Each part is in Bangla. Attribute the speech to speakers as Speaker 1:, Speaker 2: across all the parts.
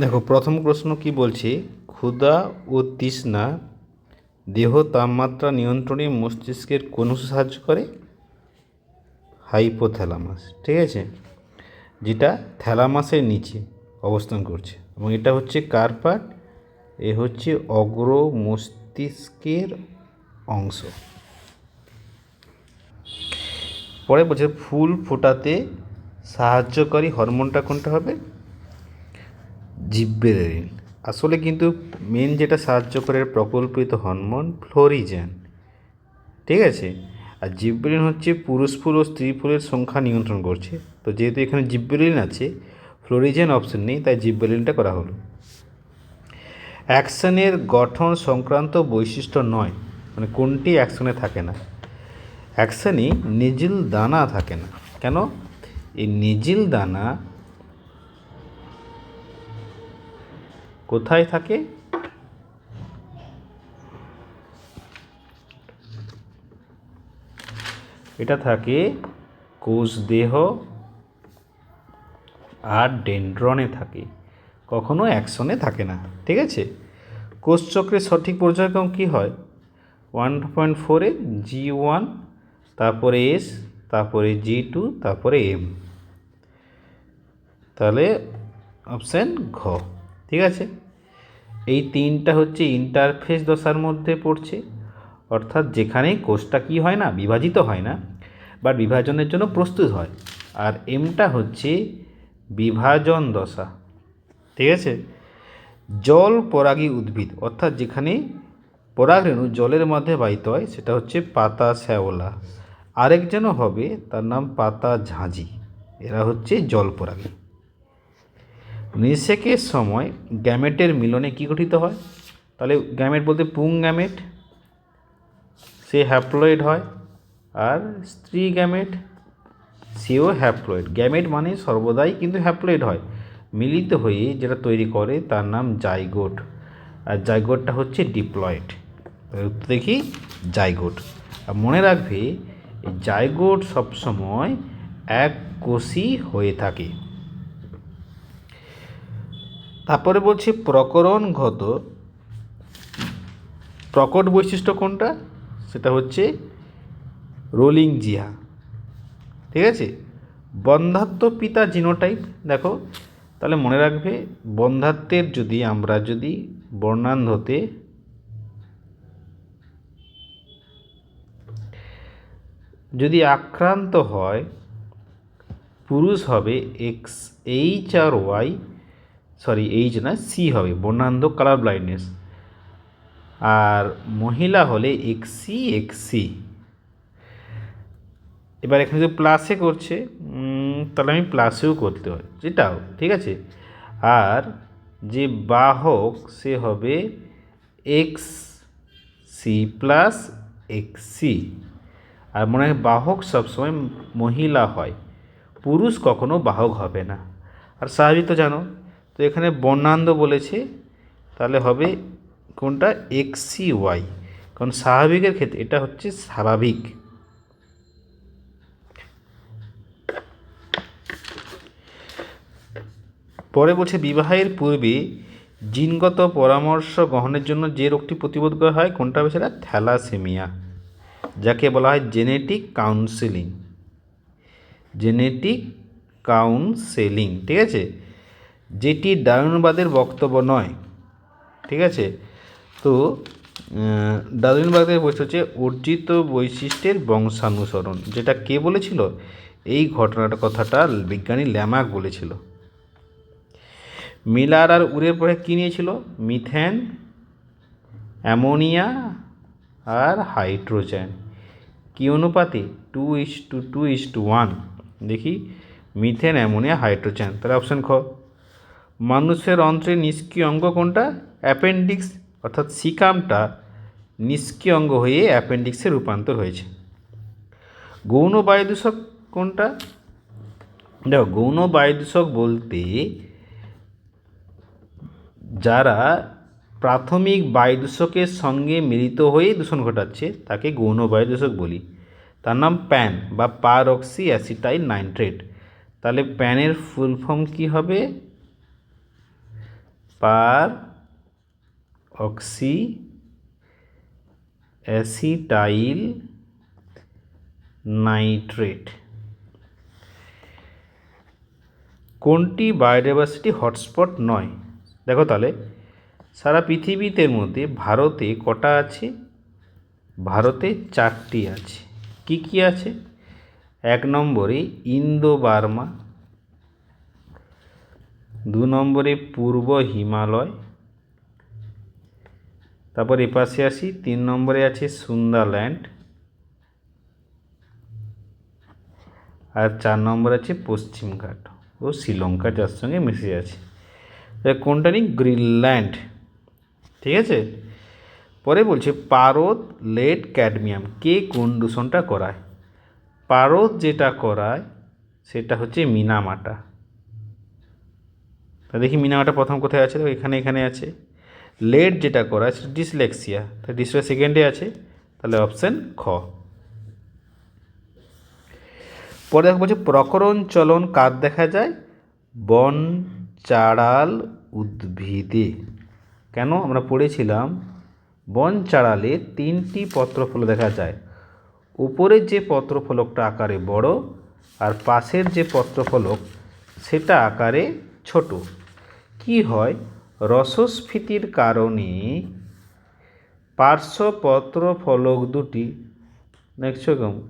Speaker 1: দেখো, প্রথম প্রশ্ন কি বলছে? ক্ষুধা ও তৃষ্ণা দেহ তাপমাত্রা নিয়ন্ত্রণে মস্তিষ্কের কোন সাহায্য করে? হাইপোথ্যালামাস, ঠিক আছে? যেটা থ্যালামাসের নিচে অবস্থান করছে এবং এটা হচ্ছে কার পার্ট? এ হচ্ছে অগ্র মস্তিষ্কের অংশ। পরে বলছে, ফুল ফোটাতে সাহায্যকারী হরমোনটা কোনটা হবে? জিব্বেরেলিন আসলে কিন্তু মেন যেটা সাহায্য করে প্রকল্পিত হরমোন ফ্লোরিজেন। ঠিক আছে? আর জিব্বেরিন হচ্ছে পুরুষ ফুল ও স্ত্রী ফুলের সংখ্যা নিয়ন্ত্রণ করছে। তো যেহেতু এখানে জিব্বেরিন আছে, ফ্লোরিজেন অপশন নেই, তাই জিব্বেরিনটা করা হলো। অ্যাকশনের গঠন সংক্রান্ত বৈশিষ্ট্য নয় মানে কোনটি অ্যাকশনে থাকে না। অ্যাকশনই নিজিল দানা থাকে না। কেন? এই নিজিল দানা কোথায় থাকে? এটা থাকে কোষ দেহ আর ডেন্ড্রনে থাকে। কখনো অ্যাকশনে থাকে না, ঠিক আছে? কোষচক্রের সঠিক পর্যায়ক্রম কী হয়? ওয়ান পয়েন্ট ফোরে জি ওয়ান, তারপরে এস, তারপরে জি টু, তারপরে এম। তাহলে অপশান ঘ, ঠিক আছে? এই তিনটা হচ্ছে ইন্টারফেস দশার মধ্যে পড়ছে। অর্থাৎ যেখানে কোষটা কি হয় না, বিভাজিত হয় না বাট বিভাজনের জন্য প্রস্তুত হয়। আর এমটা হচ্ছে বিভাজন দশা। ঠিক আছে? জল পরাগী উদ্ভিদ, অর্থাৎ যেখানে পরাগরেণু জলের মধ্যে বাহিত হয়, সেটা হচ্ছে পাতা শ্যাওলা। আরেক যেন হবে, তার নাম পাতা ঝাঁঝি। এরা হচ্ছে জল পরাগী। নিষেকের সময় গ্যামেটের মিলনে কী গঠিত হয়? তাহলে গ্যামেট বলতে পুং গ্যামেট, সে হ্যাপ্লয়েড হয়, আর স্ত্রী গ্যামেট, সেও হ্যাপ্লয়েড। গ্যামেট মানে সর্বদাই কিন্তু হ্যাপ্লয়েড হয়, মিলিত হয়ে যেটা তৈরি করে তার নাম জাইগোট। আর জাইগোটটা হচ্ছে ডিপ্লয়েড। দেখি, জাইগোট। আর মনে রাখবে, জাইগোট সবসময় এক কোষী হয়ে থাকে। তারপরে বলছি প্রকরণগত প্রকট বৈশিষ্ট্য কোনটা? সেটা হচ্ছে রোলিং জিহা। ঠিক আছে? বন্ধাত্ম পিতা জিনোটাইপ, দেখো, তাহলে মনে রাখবে বন্ধাত্বের যদি আমরা যদি বর্ণান্ধতে যদি আক্রান্ত হয়, পুরুষ হবে এক্স এইচ আর ওয়াই সরি এইচ না সি হবে, বর্ণান্ধ কালার ব্লাইন্ডনেস আর মহিলা হলে এক্সি এক্সি এবার এখানে যদি প্লাসে করছে তাহলে আমি প্লাসেও করতে হয় যেটাও, ঠিক আছে? আর যে বাহক, সে হবে এক্স সি প্লাস এক্সি আর মনে হয় বাহক সবসময় মহিলা হয়, পুরুষ কখনো বাহক হবে না। আর স্বাভাবিক তো জানো এখানে বর্ণান্ধ বলেছে, তাহলে হবে কোনটা? এক্সি ওয়াই কারণ স্বাভাবিকের ক্ষেত্রে এটা হচ্ছে স্বাভাবিক। পরে বলছে, বিবাহের পূর্বে জিনগত পরামর্শ গ্রহণের জন্য যে রোগটি প্রতিবোধ করা হয়, কোনটা হবে? সেটা থ্যালাসেমিয়া, যাকে বলা হয় জেনেটিক কাউন্সেলিং। জেনেটিক কাউন্সেলিং, ঠিক আছে? যেটি ডায়নবাদের বক্তব্য নয়। ঠিক আছে? তো ডারউইনবাদের বৈশিষ্ট্য হচ্ছে অর্জিত বৈশিষ্ট্যের বংশানুসরণ, যেটা কে বলেছিল? এই ঘটনাটা কথাটা বিজ্ঞানী ল্যামাক বলেছিল। মিলার আর উরের পরে কী নিয়েছিল? মিথেন, অ্যামোনিয়া আর হাইড্রোজেন। কী অনুপাতে? Two is two two is two one. দেখি, মিথেন, অ্যামোনিয়া, হাইড্রোজেন। তাহলে অপশান খ। মানুষের অন্ত্রের নিষ্ক্রিয় অঙ্গ কোনটা? অ্যাপেন্ডিক্স, অর্থাৎ সিকামটা নিষ্ক্রিয় অঙ্গ হয়ে অ্যাপেন্ডিক্সে রূপান্তর হয়েছে। গৌণ বায়ুদূষক কোনটা? দেখো, গৌণ বায়ুদূষক বলতে যারা প্রাথমিক বায়ুদূষকের সঙ্গে মিলিত হয়ে দূষণ ঘটাচ্ছে, তাকে গৌণ বায়ুদূষক বলি। তার নাম প্যান বা পার অক্সি অ্যাসিটাইল নাইট্রেট। তাহলে প্যানের ফুল ফর্ম কী হবে? Peroxyacetyl nitrate. কোনটি বায়োডাইভার্সিটি হটস্পট নয়? দেখো তাহলে, সারা পৃথিবীতে মধ্যে ভারতে কটা আছে? ভারতে চারটি আছে। কি কি আছে? এক নম্বরে ইন্দো বার্মা দু নম্বরে পূর্ব হিমালয়, তারপর এপাশে আসি, তিন নম্বরে আছে সুন্দারল্যান্ড, আর চার নম্বর আছে পশ্চিমঘাট ও শ্রীলঙ্কা, যার সঙ্গে মিশে আছে। কোনটা নেই? গ্রিনল্যান্ড। ঠিক আছে? পরে বলছে, পারদ লেড ক্যাডমিয়াম। কে কোন দূষণটা করায়? পারদ যেটা করায়, সেটা হচ্ছে মিনামাটা। তা দেখি মিনামাটা প্রথম কোথায় আছে? তো এখানে এখানে আছে। লেট যেটা করা সেটা ডিসলেক্সিয়া। তা ডিসপ্লে সেকেন্ডে আছে। তাহলে অপশান খ। পরে দেখো বলছে, প্রকরণ চলন কার দেখা যায়? বন চাড়াল উদ্ভিদে। কেন? আমরা পড়েছিলাম, বন চাড়ালে তিনটি পত্রফল দেখা যায়। উপরের যে পত্রফলকটা আকারে বড়, আর পাশের যে পত্রফলক, সেটা আকারে ছোট। কি হয়? রসস্ফীতির কারণে পার্শ্বপত্র ফলক দুটি, দেখছ কেমন?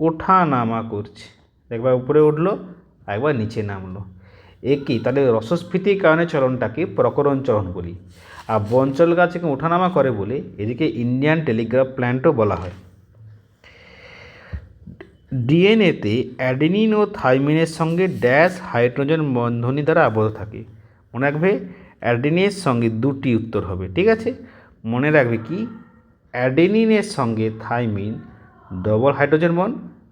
Speaker 1: ওঠা নামা করছে। একবার উপরে উঠল, একবার নিচে নামলো। একই, তাহলে রসস্ফীতির কারণে চলনটাকে প্রকরণ চলন বলি। আর বঞ্চল গাছ এখানে ওঠানামা করে বলে এদিকে ইন্ডিয়ান টেলিগ্রাফ প্ল্যান্টও বলা হয়। ডিএনএতে অ্যাডেনিন ও থাইমিনের সঙ্গে ড্যাশ হাইড্রোজেন বন্ধনী দ্বারা আবদ্ধ থাকে। মনে রাখবে অ্যাডেনিনের সঙ্গে দুটি উত্তর হবে, ঠিক আছে? মনে রাখবে কি? অ্যাডেনিনের সঙ্গে থাইমিন ডবল হাইড্রোজেন বন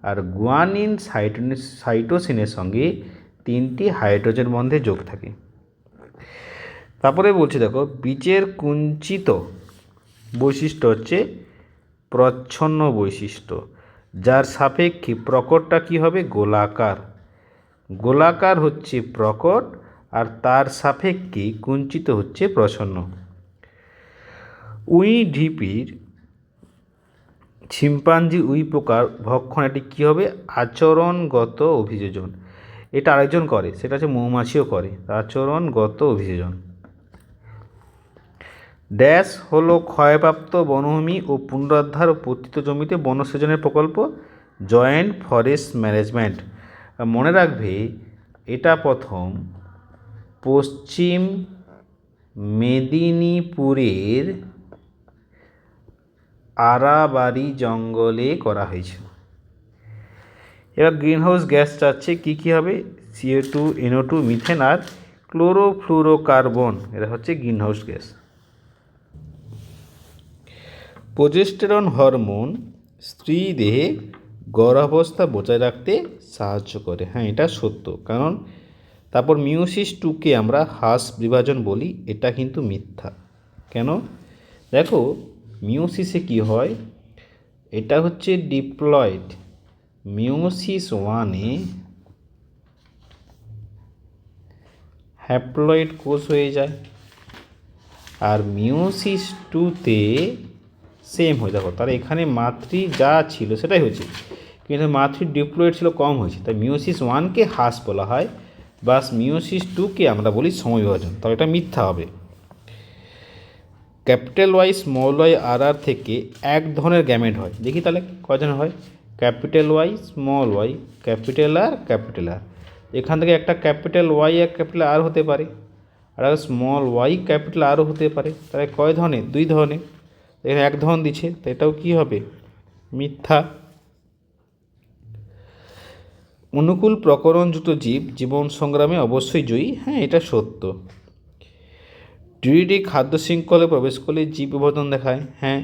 Speaker 1: আর গুয়ানিন সাইটোনিস সাইটোসিনের সঙ্গে তিনটি হাইড্রোজেন বন্ধে যোগ থাকে। তারপরে বলছি দেখো, বীজের কুঞ্চিত বৈশিষ্ট্য হচ্ছে প্রচ্ছন্ন বৈশিষ্ট্য, যার সাপেক্ষে প্রকটটা কি হবে? গোলাকার। গোলাকার হচ্ছে প্রকট আর তার সাপেক্ষে কুঞ্চিত হচ্ছে প্রচ্ছন্ন উই ঢিপির শিম্পাঞ্জি উই পোকার ভক্ষণ এটি কী হবে? আচরণগত অভিযোজন। এটা আরেকজন করে, সেটা হচ্ছে মৌমাছিও করে। আচরণগত অভিযোজন। ড্যাশ হলো ক্ষয়প্রাপ্ত বনভূমি ও পুনরুদ্ধার ও পতিত জমিতে বনসৃজনের প্রকল্প, জয়েন্ট ফরেস্ট ম্যানেজমেন্ট। মনে রাখবে, এটা প্রথম পশ্চিম মেদিনীপুরের আরাবারি জঙ্গলে করা হয়েছিল। এবার গ্রিনহাউস গ্যাস চাচ্ছে কী কী হবে? CO two NO two methane আর ক্লোরোফ্লুরোকার্বন। এটা হচ্ছে গ্রিনহাউস গ্যাস। প্রোজেস্টেরন হরমোন স্ত্রী দেহে গর্ভাবস্থা বজায় রাখতে সাহায্য করে। হ্যাঁ এটা সত্য। কারণ তারপর মিউসিস টুকে আমরা হাস বিভাজন বলি, এটা কিন্তু মিথ্যা। কেন? দেখো মিউসিসে কি হয়? এটা হচ্ছে ডিপ্লয়েড। মিউসিস ওয়ানে হ্যাপ্লয়েড কোষ হয়ে যায়। আর মিউসিস টুতে সেম হয়ে। দেখো, তাহলে এখানে মাতৃ যা ছিল সেটাই হয়েছে। কিন্তু মাতৃ ডিপ্লয়েড ছিল, কম হয়েছে। তাই মিউসিস ওয়ানকে হ্রাস বলা হয়। বাস মিউসিস টুকে আমরা বলি সমবিভাজন তাহলে এটা মিথ্যা হবে। Capital Y small Y R R থেকে এক ধরনের গ্যামেট হয়। দেখি তাহলে কজন হয়? Capital Y, small Y, capital R capital R. এখান থেকে একটা ক্যাপিটাল ওয়াই আর ক্যাপিটাল আর হতে পারে। আর স্মল ওয়াই, ক্যাপিটাল আরও হতে পারে। তাহলে কয় ধরনের? দুই ধরনের। এখানে এক ধরন দিচ্ছে। তো এটাও কী হবে? মিথ্যা। অনুকূল প্রকরণযুক্ত জীব জীবন সংগ্রামে অবশ্যই জয়ী। হ্যাঁ এটা সত্য। ডিডি খাদ্য শৃঙ্খলে প্রবেশ করলে জীব বিবর্ধন দেখায়। হ্যাঁ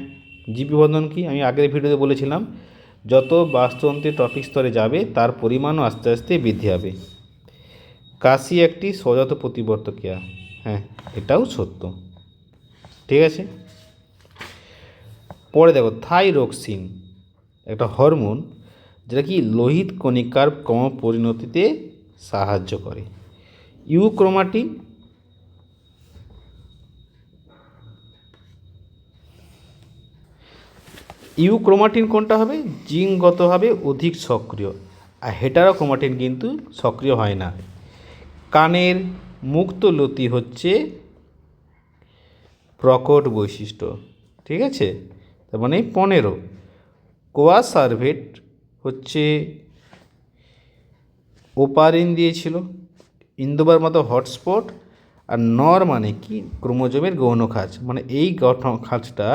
Speaker 1: জীব বিবর্ধন কি? আমি আগের ভিডিওতে বলেছিলাম, যত বাস্তুতন্ত্রে টপিক স্তরে যাবে, তার পরিমাণও আস্তে আস্তে বৃদ্ধি হবে। কাশি একটি স্বজাত প্রতিবর্তকিয়া। হ্যাঁ এটাও সত্য। ঠিক আছে? পরে দেখো থাইরক্সিন একটা হরমোন যেটা কি লোহিত কণিকার ক্রম পরিণতিতে সাহায্য করে। ইউক্রোমাটিন ইউক্রোমাটিন কোনটা হবে? জিনগতভাবে অধিক সক্রিয়। আর হেটারোক্রোমাটিন কিন্তু সক্রিয় হয় না। কানের মুক্ত লতি হচ্ছে প্রকট বৈশিষ্ট্য, ঠিক আছে? তার মানে পনেরো। কোয়া সার্ভেট হচ্ছে ওপারিন দিয়েছিল, ইন্দোবার মতো হটস্পট, আর নর মানে কি? ক্রোমোজোমের গৌণ খাঁজ। মানে এই গঠন, খাঁজটা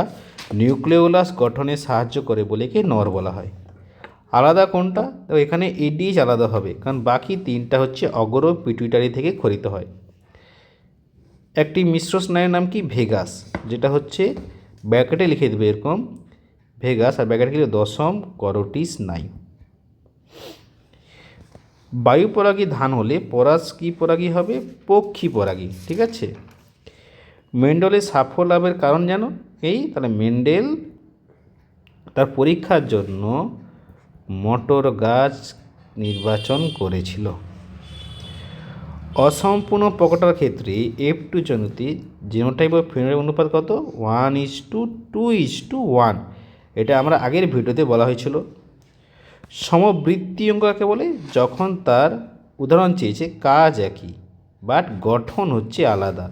Speaker 1: নিউক্লিওলাস গঠনে সাহায্য করে বলে কি নর বলা হয়। আলাদা কোনটা? তো এখানে এডিজ আলাদা হবে, কারণ বাকি তিনটা হচ্ছে অগর পিটুইটারি থেকে খরিত হয়। একটি মিশ্র স্নায়ুর নাম কি? ভেগাস, যেটা হচ্ছে ব্যাকেটে লিখে দেবে এরকম ভেগাস আর ব্যাকেটে লিখে দশম করোটিস স্নায়ু বায়ু পরাগী ধান হলে পরাস কি পরাগী হবে? পক্ষী পরাগী, ঠিক আছে? মেন্ডেলের সাফল্য লাভের কারণ জানো? এই, তাহলে মেন্ডেল তার পরীক্ষার জন্য মটর গাছ নির্বাচন করেছিল। অসম্পূর্ণ প্রকটার ক্ষেত্রে এফ টু জনতি জিনোটাইপ ও ফিনোটাইপ অনুপাত কত? One is two two is two one এটা আমরা আগের ভিডিওতে বলা হয়েছিল। সমবৃত্তি অঙ্ক কাকে বলে? যখন তার উদাহরণ চেয়েছে, কাজ একই বাট গঠন হচ্ছে আলাদা।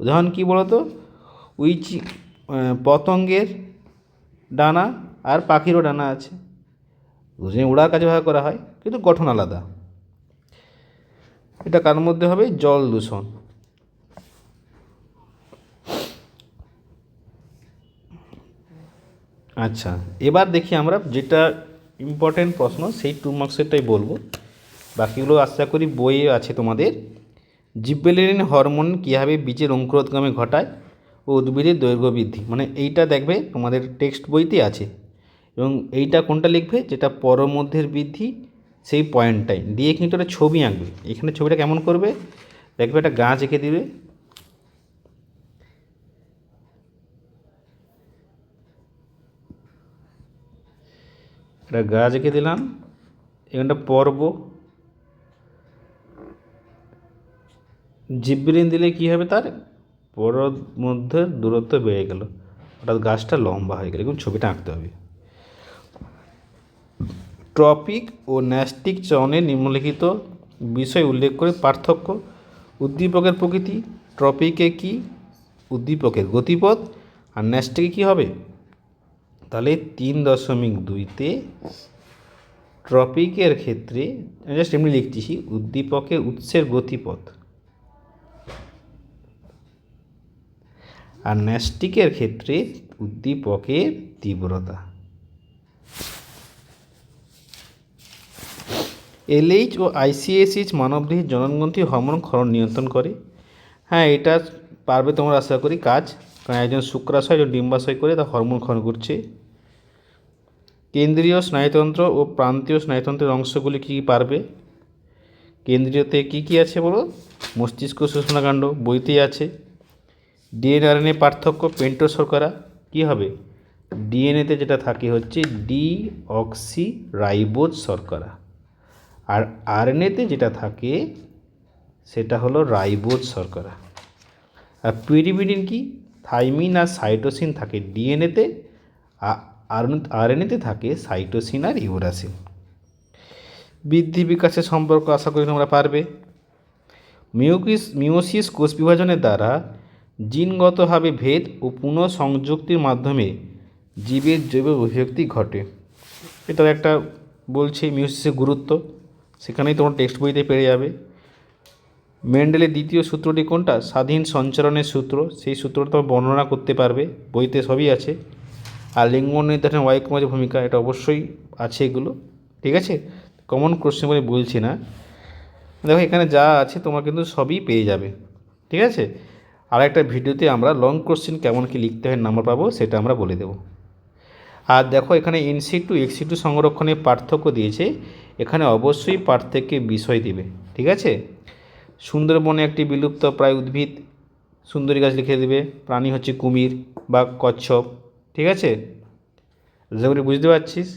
Speaker 1: উদাহরণ কি বলতো? উইচি পতঙ্গের ডানা আর পাখিরও ডানা আছে। দুজনে উড়ার কাজে ব্যবহার করা হয়, কিন্তু গঠন আলাদা। এটা কার মধ্যে হবে? জল দূষণ। আচ্ছা এবার দেখি আমরা যেটা ইম্পর্টেন্ট প্রশ্ন, সেই টু মার্কসেরটাই বলব। বাকিগুলো আশা করি বইয়ে আছে তোমাদের। জিব্বেলিন হরমোন কীভাবে বীজের অঙ্কুরোদ্গমে ঘটায় ও উদ্ভিদের দৈর্ঘ্য বৃদ্ধি? মানে এইটা দেখবে তোমাদের টেক্সট বইতে আছে। এবং এইটা কোনটা লিখবে? যেটা পরমধ্যের বৃদ্ধি, সেই পয়েন্টটাই দিয়ে কিন্তু একটা ছবি আঁকবে। এখানে ছবিটা কেমন করবে? দেখবে একটা গাছ এঁকে দিবে। একটা গাছ এঁকে দিলাম। এখানটা পর্ব। জিব্রিন দিলে কী হবে তার? পর মধ্যে দূরত্ব বেড়ে গেল। অর্থাৎ গাছটা লম্বা হয়ে গেল। এরকম ছবিটা আঁকতে হবে। ট্রপিক ও ন্যাস্টিক চয়নে নিম্নলিখিত বিষয় উল্লেখ করে পার্থক্য। উদ্দীপকের প্রকৃতি, ট্রপিকে কি? উদ্দীপকের গতিপথ। আর ন্যাস্টিকে কী হবে? তাহলে তিন দশমিক দুইতে ট্রপিকের ক্ষেত্রে জাস্ট এমনি লিখতেছি উদ্দীপকের উৎসের গতিপথ। আর ন্যাস্টিকের ক্ষেত্রে উদ্দীপকের তীব্রতা। এলএইচ ও আইসিএসএইচ মানবদেহের জননগ্রন্থি হরমোন ক্ষরণ নিয়ন্ত্রণ করে। হ্যাঁ এটা পারবে তোমরা আশা করি কাজ। কারণ একজন শুক্রাশয় ডিম্বাশয় করে তা হরমোন ক্ষরণ করছে। কেন্দ্রীয় স্নায়ুতন্ত্র ও প্রান্তীয় স্নায়ুতন্ত্রের অংশগুলি কী কী পারবে? কেন্দ্রীয়তে কী কী আছে বলো? মস্তিষ্ক সুষমাকাণ্ড বইতেই আছে। ডিএনআরএনএ পার্থক্য পেন্টো শর্করা কী হবে? ডিএনএতে যেটা থাকে হচ্ছে ডি অক্সি রাইবোজ শর্করা আর আরএনএতে যেটা থাকে সেটা হলো রাইবোজ শর্করা আর পিরিমিডিন কি? থাইমিন আর সাইটোসিন থাকে ডিএনএতে। আরএনএতে থাকে সাইটোসিন আর ইউরাসিন। বৃদ্ধি বিকাশের সম্পর্ক আশা করি তোমরা পারবে। মিউকিস মিওসিস কোষ বিভাজনের দ্বারা জিনগতভাবে ভেদ ও পুনঃসংযুক্তির মাধ্যমে জীবের জৈব অভিব্যক্তি ঘটে। এটা একটা বলছে মিউসিসের গুরুত্ব। সেখানেই তোমার টেক্সট বইতে পেরে যাবে। মেন্ডেলের দ্বিতীয় সূত্রটি কোনটা? স্বাধীন সঞ্চালনের সূত্র। সেই সূত্রটা বর্ণনা করতে পারবে। বইতে সবই আছে। আর লিঙ্গ নির্ধারণ ওয়াই ক্রমের ভূমিকা এটা অবশ্যই আছে এগুলো, ঠিক আছে? কমন কোশ্চেন বলে বলছি না। দেখো, এখানে যা আছে তোমার কিন্তু সবই পেয়ে যাবে, ঠিক আছে? আর একটা ভিডিওতে আমরা লং কোশ্চেন কেমন কি লিখতে হয় নাম্বার পাবো, সেটা আমরা বলে দেবো। আর দেখো, এখানে ইনসি টু এক্সি টু সংরক্ষণের পার্থক্য দিয়েছে, এখানে অবশ্যই পার্থক্যে বিষয় দিবে, ঠিক আছে? সুন্দরবনে একটি বিলুপ্ত প্রায় উদ্ভিদ, সুন্দরী গাছ লিখে দেবে, প্রাণী হচ্ছে কুমির বা কচ্ছপ। ঠিক আছে? আশা করি বুঝতে পারছিস।